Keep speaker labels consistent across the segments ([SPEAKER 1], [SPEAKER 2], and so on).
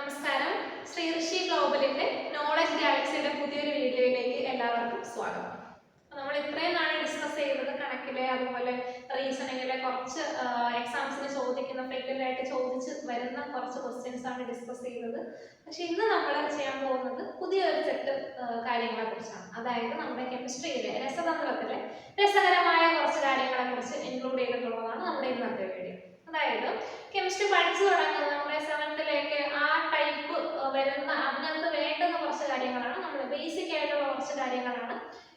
[SPEAKER 1] നമസ്കാരം. ശ്രീ ഋഷി ഗ്ലോബലിന്റെ നോളജ് ഗാലക്സിയുടെ പുതിയൊരു വീഡിയോയിലേക്ക് എല്ലാവർക്കും സ്വാഗതം. നമ്മൾ ഇത്രയും നാളെ ഡിസ്കസ് ചെയ്യുന്നത് കണക്കിലെ അതുപോലെ റീസണിങ്ങിലെ കുറച്ച് എക്സാംസിന് ചോദിക്കുന്ന ആയിട്ട് ചോദിച്ച് വരുന്ന കുറച്ച് ക്വസ്റ്റ്യൻസ് ആണ് ഡിസ്കസ് ചെയ്യുന്നത് പക്ഷെ ഇന്ന് നമ്മൾ ചെയ്യാൻ പോകുന്നത് പുതിയൊരു സെറ്റ് കാര്യങ്ങളെ കുറിച്ചാണ്. അതായത് നമ്മുടെ കെമിസ്ട്രിയിലെ രസതന്ത്രത്തിലെ രസകരമായ കുറച്ച് കാര്യങ്ങളെ കുറിച്ച് ഇൻക്ലൂഡ് ചെയ്തിട്ടുള്ളതാണ് നമ്മുടെ ഇന്നത്തെ വീഡിയോ അതായത് കെമിസ്ട്രി പഠിച്ചു തുടങ്ങുന്നത് നമ്മുടെ സെവൻത്തിലേക്ക് ആ ടൈപ്പ് വരുന്ന അതിനകത്ത് വേണ്ടുന്ന കുറച്ച് കാര്യങ്ങളാണ്. നമ്മൾ ബേസിക് ആയിട്ടുള്ള കുറച്ച് കാര്യങ്ങളാണ്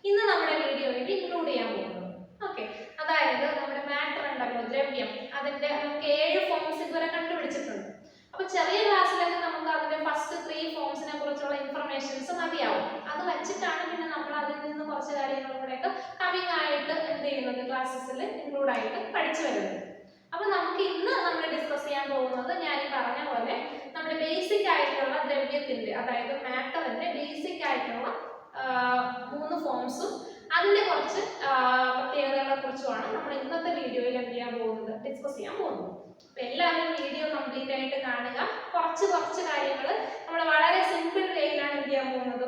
[SPEAKER 1] ഇന്ന് നമ്മുടെ വീഡിയോയിൽ ഇൻക്ലൂഡ് ചെയ്യാൻ പോകുന്നത്. ഓക്കെ അതായത് നമ്മുടെ മാറ്റർ ഉണ്ടല്ലോ ദ്രവ്യം. അതിന്റെ നമുക്ക് ഏഴ് ഫോംസ് ഇതുവരെ കണ്ടുപിടിച്ചിട്ടുണ്ട്. അപ്പൊ ചെറിയ ക്ലാസ്സിലൊക്കെ നമുക്ക് അതിന്റെ ഫസ്റ്റ് ത്രീ ഫോംസിനെ കുറിച്ചുള്ള ഇൻഫർമേഷൻസ് മതിയാവും. അത് വെച്ചിട്ടാണ് പിന്നെ നമ്മൾ അതിൽ നിന്ന് കുറച്ച് കാര്യങ്ങളും കൂടെയൊക്കെ കമ്മിങ് ആയിട്ട് എന്ത് ചെയ്യുന്നത്? ക്ലാസ്സസിൽ ഇൻക്ലൂഡ് ആയിട്ട് പഠിച്ചു വരുന്നത്. അപ്പൊ നമുക്ക് ഇന്ന് നമ്മൾ ഡിസ്കസ് ചെയ്യാൻ പോകുന്നത് ഞാൻ ഈ പറഞ്ഞ പോലെ നമ്മുടെ ബേസിക് ദ്രവ്യത്തിന്റെ അതായത് മാറ്ററിന്റെ ബേസിക് ആയിട്ടുള്ള മൂന്ന് ഫോംസും അതിന്റെ കുറച്ച് പ്രത്യേകതകളെ കുറിച്ചുമാണ് നമ്മൾ ഇന്നത്തെ വീഡിയോയിൽ എന്ത് ചെയ്യാൻ പോകുന്നത് ഡിസ്കസ് ചെയ്യാൻ പോകുന്നത്. അപ്പൊ എല്ലാവരും വീഡിയോ കംപ്ലീറ്റ് ആയിട്ട് കാണുക. കുറച്ച് കുറച്ച് കാര്യങ്ങൾ നമ്മൾ വളരെ സിമ്പിൾ വേയിലാണ് എന്ത് ചെയ്യാൻ പോകുന്നത്?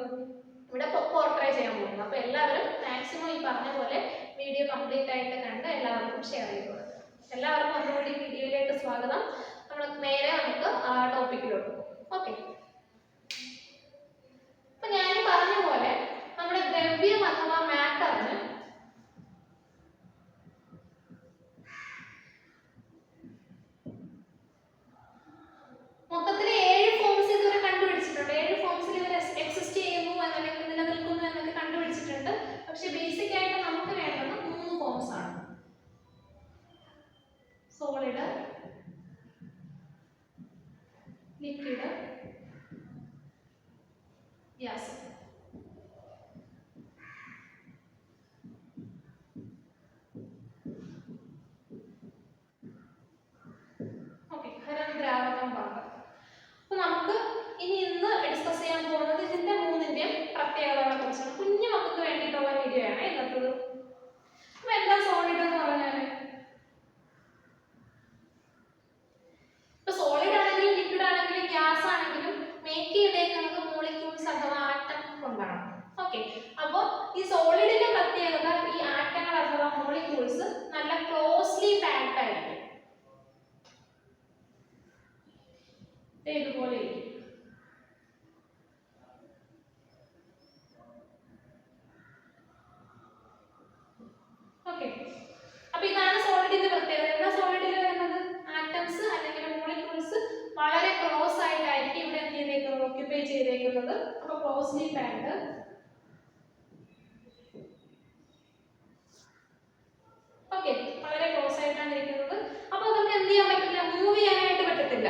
[SPEAKER 1] ഇവിടെ പോർട്രേ ചെയ്യാൻ പോകുന്നത്. അപ്പൊ എല്ലാവരും മാക്സിമം ഈ പറഞ്ഞ പോലെ വീഡിയോ കംപ്ലീറ്റ് ആയിട്ട് കണ്ട് എല്ലാവർക്കും ഷെയർ ചെയ്തു കൊടുക്കുക. എല്ലാവർക്കും ഒന്നുകൂടി വീഡിയോയിലേക്ക് സ്വാഗതം. നമ്മൾ നേരെ നമുക്ക് ടോപ്പിക്കിലോട്ട് ഓക്കെ അപ്പൊ ഞാൻ ഈ പറഞ്ഞ പോലെ നമ്മുടെ ദ്രവ്യം അഥവാ മാറ്ററിന് മൊത്തത്തിൽ ഏഴ് ഫോംസ് ഇതുവരെ കണ്ടുപിടിച്ചിട്ടുണ്ട് ഏഴ് ഫോംസിൽ ഇവർ എക്സിസ്റ്റ് ചെയ്യുന്നു എന്നല്ലെങ്കിൽ നിലനിൽക്കുന്നു എന്നൊക്കെ കണ്ടുപിടിച്ചിട്ടുണ്ട് പക്ഷെ ബേസിക് ആയിട്ട് നമുക്ക് വേണ്ടത് മൂന്ന് ഫോംസ് ആണ് സോളിഡ് ലിക്വിഡ് ഗ്യാസ് ഓക്കെ ഖരം ദ്രാവകം പാകം അപ്പൊ നമുക്ക് ഇനി ഇന്ന് ഡിസ്കസ് ചെയ്യാൻ പോകുന്നത് ഇതിന്റെ മൂന്നിന്റെയും പ്രത്യേകതകളെ കുറിച്ചാണ് കുഞ്ഞു മക്കൾക്ക് വേണ്ടിയിട്ടുള്ള വീഡിയോ ആണ് ഇന്നത്തത് അപ്പൊ എന്താ സോളിഡ് എന്ന് പറഞ്ഞാൽ ഇപ്പൊ സോളിഡ് ആണെങ്കിലും ലിക്വിഡ് ആണെങ്കിലും ഗ്യാസ് ആണെങ്കിലും മേക്ക് ചെയ്തേക്കുന്നത് മോളിക്യൂൾസ് അഥവാ ആറ്റം കൊണ്ടാണ് ഓക്കെ അപ്പൊ ഈ സോളിഡിന്റെ പ്രത്യേകത ഈ ആറ്റങ്ങൾ അഥവാ മോളിക്യൂൾസ് നല്ല ക്ലോസ്ലി പാക്ഡ് ആയിരിക്കും ദേ ഇതുപോലെ ഇരിക്കും ഓക്കെ അപ്പൊ ഇതാണ് സോളിഡിന്റെ പ്രത്യേകത എന്താ സോളിഡിൽ വരുന്നത് ആറ്റംസ് അല്ലെങ്കിൽ മോളിക്യൂൾസ് വളരെ ക്ലോസ് ആയിട്ടായിരിക്കും ഇവിടെ എന്ത് ചെയ്തേക്കുന്നത് ഓക്യുപ്പൈ ചെയ്തേക്കുന്നത് അപ്പൊ ക്ലോസ്ലി പാക്ഡ് ഓക്കെ വളരെ ക്ലോസ് ആയിട്ടാണ് ഇരിക്കുന്നത് അപ്പൊ നമുക്ക് എന്ത് ചെയ്യാൻ പറ്റില്ല മൂവ് ചെയ്യാനായിട്ട് പറ്റത്തില്ല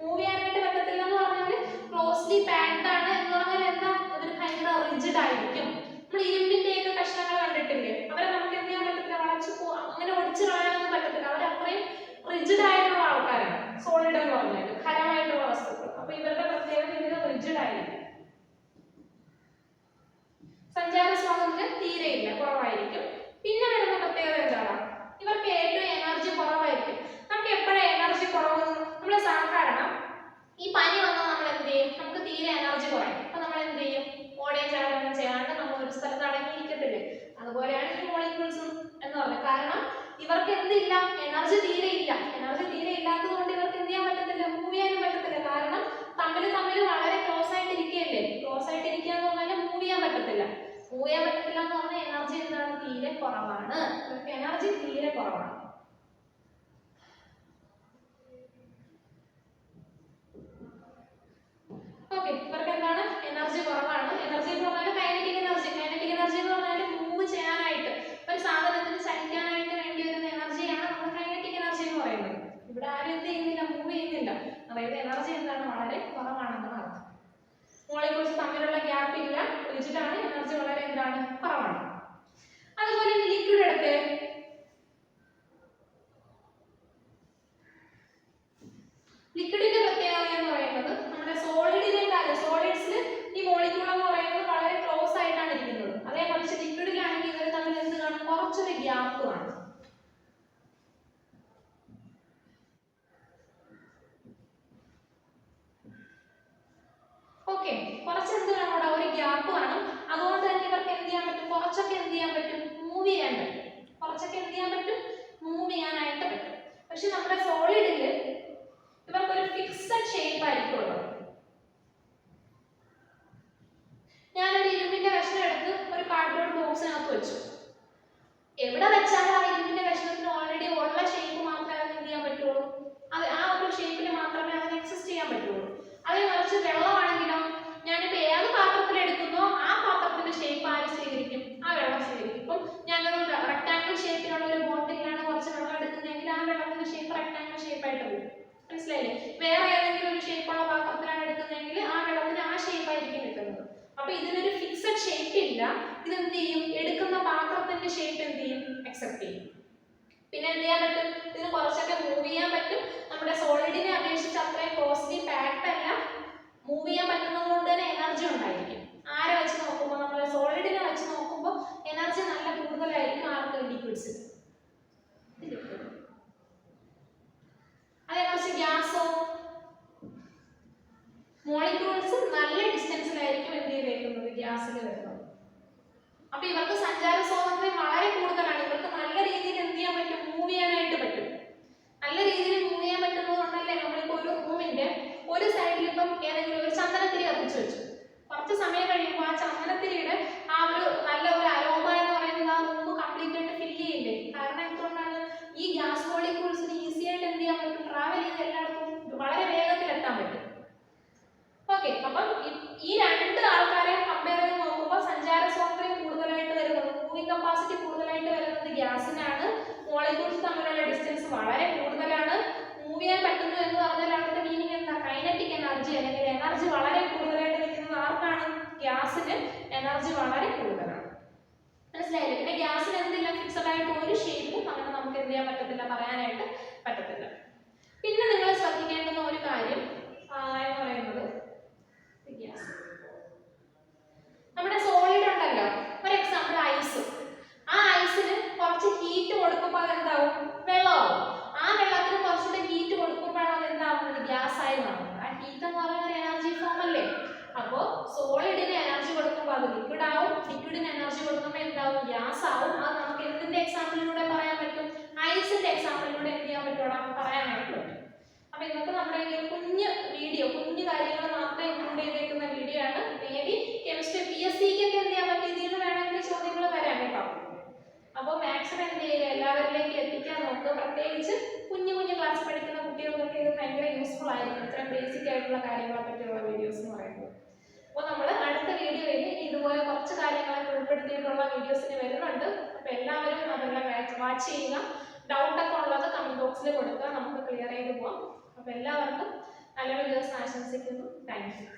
[SPEAKER 1] മൂവ് ചെയ്യാനായിട്ട് പറ്റത്തില്ല എന്ന് പറഞ്ഞാൽ ക്ലോസ്ലി പാക്ഡ് ആണ് എന്ന് പറഞ്ഞാൽ എന്താ അതിന് ഭയങ്കര റിജിഡ് ആയിരിക്കും നമ്മൾ ഇരുമ്പിന്റെ ഒക്കെ കഷ്ണങ്ങൾ കണ്ടിട്ടില്ലേ അവരെ നമുക്ക് എന്ത് ചെയ്യാൻ പറ്റത്തില്ല വളച്ചു പോ അങ്ങനെ ഒടിച്ചു കളയാനൊന്നും പറ്റത്തില്ല അവർ അത്രയും റിജിഡ് ആയിട്ടുള്ള ആൾക്കാരാണ് സോളിഡ് എന്ന് പറഞ്ഞാൽ ഖരമായിട്ടുള്ള വസ്തുക്കൾ അപ്പൊ ഇവരുടെ പ്രത്യേകത ഇവർ റിജിഡ് ആയിരിക്കും സഞ്ചാര സ്വാതന്ത്ര്യം തീരെയില്ല കുറവായിരിക്കും പിന്നെ വരുന്ന പ്രത്യേകത എന്താണ് ഇവർക്ക് ഏറ്റവും എനർജി കുറവായിരിക്കും നമുക്ക് എപ്പോഴാണ് എനർജി കുറവ് നമ്മൾ സാധാരണ ഈ പനി വന്നാൽ നമ്മൾ എന്ത് ചെയ്യും നമുക്ക് തീരെ എനർജി കുറയും അപ്പൊ നമ്മൾ എന്ത് ചെയ്യും ഓടിയും ചാടൊന്നും ചെയ്യാണ്ട് നമ്മൾ ഒരു സ്ഥലത്ത് അടങ്ങിയിരിക്കത്തില്ലേ അതുപോലെയാണ് ഈ മോളിക്യൂൾസും എന്ന് പറഞ്ഞത് കാരണം ഇവർക്ക് എന്തില്ല? എനർജി തീരെ ഇല്ല. എനർജി തീരെ ഇല്ലാത്തത് കൊണ്ട് ഇവർക്ക് എന്ത് ചെയ്യാൻ പറ്റത്തില്ല? മൂവ് ചെയ്യാനും പറ്റത്തില്ല. കാരണം തമ്മിൽ തമ്മിൽ വളരെ ക്ലോസ് ആയിട്ട് ഇരിക്കുകയല്ലേ ക്ലോസ് ആയിട്ട് ഇരിക്കുക എന്ന് പറഞ്ഞാൽ മൂവ് ചെയ്യാൻ പറ്റത്തില്ല. മൂവ് ചെയ്യാൻ പറ്റത്തില്ല എന്ന് പറഞ്ഞാൽ എനർജി എന്താണ്? തീരെ കുറവാണ്. ഇവർക്ക് എനർജി തീരെ കുറവാണ് ഓക്കെ ഇവർക്ക് എന്താണ് എനർജി കുറവാണ് എനർജി എന്ന് പറഞ്ഞാൽ കൈനറ്റിക് എനർജി കൈനറ്റിക് എനർജി എന്ന് പറഞ്ഞാൽ മൂവ് ചെയ്യാനായിട്ട് ഒരു സാധനത്തിന് ചലിക്കാനായിട്ട് വേണ്ടി വരുന്ന എനർജിയാണ് നമ്മൾ കൈനറ്റിക് എനർജി എന്ന് പറയുന്നത് ഇവിടെ ആരും എന്ത് ചെയ്യുന്നില്ല മൂവ് ചെയ്യുന്നില്ല അതായത് എനർജി എന്താണ്? വളരെ കുറവാണെന്നാണ് അർത്ഥം മോളിക്യൂൾസ് തമ്മിലുള്ള ഗ്യാപ്പ് ഇല്ല. ഒഴിച്ചിട്ടാണ് എനർജി വളരെ എന്താണ്? കുറവാണ്. അതുപോലെ ലിക്വിഡ് എടുത്ത് ലിക്വിഡിന്റെ പ്രത്യേകത എന്ന് പറയുന്നത് നമ്മുടെ സോളിഡിനേക്കാൾ സോളിഡ്സിൽ ഈ മോളിക്യൂൾ എന്ന് പറയുന്നത് വളരെ ക്ലോസ് ആയിട്ടാണ് ഇരിക്കുന്നത് അതേ മറിച്ച് ലിക്വിഡിലാണെങ്കിൽ ഇവർ തമ്മിൽ എന്ത് കാണും കുറച്ചൊരു ഗ്യാപ്പ് കാണും കുറച്ചൊക്കെ എന്ത് ചെയ്യാൻ പറ്റും? മൂവ് ചെയ്യാൻ പറ്റും. കുറച്ചൊക്കെ എന്ത് ചെയ്യാൻ പറ്റും? മൂവ് ചെയ്യാനായിട്ട് പറ്റും. പക്ഷെ നമ്മുടെ സോളിഡിൽ ഇവർക്കൊരു ഫിക്സഡ് ഷേപ്പ് ആയിരിക്കും ഉള്ളത് ഞാനൊരു ഇരുമ്പിന്റെ കഷ്ണം എടുത്ത് ഒരു കാർഡ്ബോർഡ് ബോക്സിനകത്ത് വെച്ചു എവിടെ വെച്ചാലും ആ ഇരുമ്പിന്റെ കഷ്ണത്തിന് ഓൾറെഡി ഉള്ള ഷേപ്പ് മാത്രമേ അതിന് എന്ത് ചെയ്യാൻ പറ്റുള്ളൂ അത് ആ ഒരു ഷേപ്പിൽ മാത്രമേ അതിന് എക്സിസ്റ്റ് ചെയ്യാൻ പറ്റുള്ളൂ അതേ മറിച്ച് വെള്ളമാണെങ്കിലോ ഞാനിപ്പോൾ ഏത് പാത്രത്തിൽ എടുക്കുന്നോ ആ പാത്രത്തിന്റെ ഷേപ്പ് ആര് സ്വീകരിക്കും ആ വെള്ളം സ്വീകരിക്കും ഇപ്പം ഞാനൊരു റെക്ടാങ്കിൾ ഷേപ്പിലുള്ള ഒരു ബോട്ടിലാണ് കുറച്ച് വെള്ളം എടുക്കുന്നതെങ്കിൽ ആ വെള്ളത്തിന്റെ ഷേപ്പ് ഷേപ്പായിട്ട് വരും മനസ്സിലായില്ലേ? വേറെ ഏതെങ്കിലും ഒരു ഷേപ്പുള്ള പാത്രത്തിലാണ് എടുക്കുന്നതെങ്കിൽ ആ വെള്ളത്തിന് ആ ഷേപ്പ് ആയിരിക്കും കിട്ടുന്നത്. അപ്പൊ ഇതിനൊരു ഫിക്സഡ് ഷേപ്പ് ഇല്ല. ഇതെന്ത് ചെയ്യും? എടുക്കുന്ന പാത്രത്തിന്റെ ഷേപ്പ് എന്ത് ചെയ്യും? അക്സെപ്റ്റ് ചെയ്യും. പിന്നെ എന്ത് ചെയ്യാൻ പറ്റും? ഇതിന് കുറച്ചൊക്കെ മൂവ് ചെയ്യാൻ പറ്റും. നമ്മുടെ സോളിഡിനെ അപേക്ഷിച്ച് അത്രയും കോസ്റ്റ്ലി പാക്ഡ് അല്ല മൂവ് ചെയ്യാൻ പറ്റുന്നത് കൊണ്ട് തന്നെ എനർജി ഉണ്ടായിരിക്കും ആരെ വെച്ച് നോക്കുമ്പോൾ നമ്മൾ സോളിഡിനെ വെച്ച് നോക്കുമ്പോൾ എനർജി നല്ല കൂടുതലായിരിക്കും ആർക്ക് ലിക്വിഡ്സിന് അതേ മറിച്ച് ഗ്യാസോ മോളിക്യൂൾസ് നല്ല ചെയ്തേക്കുന്നത് ഗ്യാസിൽ വരുന്നത്. അപ്പൊ ഇവർക്ക് സഞ്ചാര സ്വാതന്ത്ര്യം വളരെ കൂടുതലാണ്. ഇവർക്ക് നല്ല രീതിയിൽ എന്ത് ചെയ്യാൻ പറ്റും? മൂവ് ചെയ്യാനായിട്ട് പറ്റും. നല്ല രീതിയിൽ മൂവ് ചെയ്യാൻ പറ്റുന്നത് കൊണ്ടല്ലേ നമ്മളിപ്പോ ഒരു റൂമിന്റെ ഒരു സൈഡിൽ ഇപ്പം ഏതെങ്കിലും ഒരു ചന്ദനത്തിരി കത്തിച്ചു വെച്ചു കുറച്ച് സമയം കഴിയുമ്പോൾ ആ ചന്ദനത്തിരിയുടെ ആ ഒരു നല്ല ഒരു അരോമ എന്ന് പറയുന്നത് ആ റൂം കംപ്ലീറ്റ് ആയിട്ട് ഫില്ല് ചെയ്യില്ലേ കാരണം എന്തുകൊണ്ടാണ് ഈ ഗ്യാസ് മോളിക്യൂൾസിന് ഈസി ആയിട്ട് എന്ത് ചെയ്യാൻ പറ്റും ട്രാവൽ ചെയ്ത് എല്ലായിടത്തും വളരെ വേഗത്തിൽ എത്താൻ പറ്റും ഓക്കെ അപ്പം ഈ- ഈ രണ്ട് ആൾക്കാരെ കമ്പയർ ചെയ്ത് നോക്കുമ്പോൾ സഞ്ചാര സ്വാതന്ത്ര്യം കൂടുതലായിട്ട് വരുന്നത് മൂവിംഗ് കപ്പാസിറ്റി കൂടുതലായിട്ട് വരുന്നത് ഗ്യാസിനാണ് മോളിക്യൂൾസ് തമ്മിലുള്ള ഡിസ്റ്റൻസ് വളരെ കൂടുതലാണ് മൂവ് ചെയ്യാൻ പറ്റുന്നു എന്ന് പറഞ്ഞാൽ അവിടുത്തെ മീനിങ് എന്താ കൈനറ്റിക് എനർജി അല്ലെങ്കിൽ എനർജി വളരെ കൂടുതലായിട്ട് നിൽക്കുന്നത് ആർക്കാണ് ഗ്യാസിന് എനർജി വളരെ കൂടുതലാണ് മനസ്സിലായില്ലേ? പിന്നെ ഗ്യാസിന് എന്തില്ല ഫിക്സഡ് ആയിട്ട് ഒരു ഷേപ്പും അങ്ങനെ നമുക്ക് എന്ത് ചെയ്യാൻ പറ്റത്തില്ല പറയാനായിട്ട് പറ്റത്തില്ല. പിന്നെ നിങ്ങൾ ശ്രദ്ധിക്കേണ്ടുന്ന ഒരു കാര്യം എന്ന് പറയുന്നത് ഗ്യാസ്. നമ്മുടെ ഉണ്ടല്ലോ ഒരു എക്സാമ്പിൾ ഐസ് ആ ഐസിന് കുറച്ച് ഹീറ്റ് കൊടുക്കുമ്പോൾ അത് എന്താവും വെള്ളമാവും ആ വെള്ളത്തിന് കുറച്ചുകൂടെ ഹീറ്റ് കൊടുക്കുമ്പോഴാണ് അത് എന്താവുന്നത് ഗ്യാസ് ആയി മാറുന്നത് ആ ഹീറ്റ് എന്ന് പറയുന്നത് ഒരു എനർജി ഫോം അല്ലേ അപ്പോൾ സോളിഡിന് എനർജി കൊടുക്കുമ്പോൾ അത് ലിക്വിഡ് ആവും ലിക്വിഡിന് എനർജി കൊടുക്കുമ്പോൾ എന്താവും ഗ്യാസ് ആവും അത് നമുക്ക് എന്തിന്റെ എക്സാമ്പിളിലൂടെ പറയാൻ പറ്റും? ഐസിന്റെ എക്സാമ്പിളിലൂടെ എന്ത് ചെയ്യാൻ പറ്റുമോ പറയാനായിട്ട് പറ്റും. അപ്പൊ ഇതൊക്കെ നമ്മുടെ ഈ കുഞ്ഞ് വീഡിയോ കുഞ്ഞു കാര്യങ്ങൾ മാത്രമേ ഇൻക്ലൂഡ് ചെയ്തേക്കുന്ന വീഡിയോ ആണ്. Maybe chemistry P S സിക്ക് ഒക്കെ എന്ത് ചെയ്യാൻ പറ്റും? ഇതിൽ വേണമെങ്കിൽ ചോദ്യങ്ങൾ വരാൻ കേട്ടോ. അപ്പോൾ മാക്സിമം എന്ത് ചെയ്യുക? എല്ലാവരിലേക്ക് എത്തിക്കാൻ നോക്കുക. പ്രത്യേകിച്ച് കുഞ്ഞു കുഞ്ഞു ക്ലാസ് പഠിക്കുന്ന കുട്ടികൾക്കൊക്കെ ഇത് ഭയങ്കര യൂസ്ഫുൾ ആയിരിക്കും. ഇത്രയും ബേസിക് ആയിട്ടുള്ള കാര്യങ്ങളെ പറ്റിയുള്ള വീഡിയോസ് എന്ന് പറയുന്നത് അപ്പോൾ നമ്മൾ അടുത്ത വീഡിയോയിൽ ഇതുപോലെ കുറച്ച് കാര്യങ്ങളൊക്കെ ഉൾപ്പെടുത്തിയിട്ടുള്ള വീഡിയോസിന് വരുന്നുണ്ട്. അപ്പോൾ എല്ലാവരും അതെല്ലാം വാച്ച് ചെയ്യുക. ഡൗട്ടൊക്കെ ഉള്ളത് കമന്റ് ബോക്സിൽ കൊടുക്കുക. നമുക്ക് ക്ലിയർ ചെയ്ത് പോവാം. അപ്പോൾ എല്ലാവർക്കും നല്ലൊരു ദിവസം ആശംസിക്കുന്നു. Thank you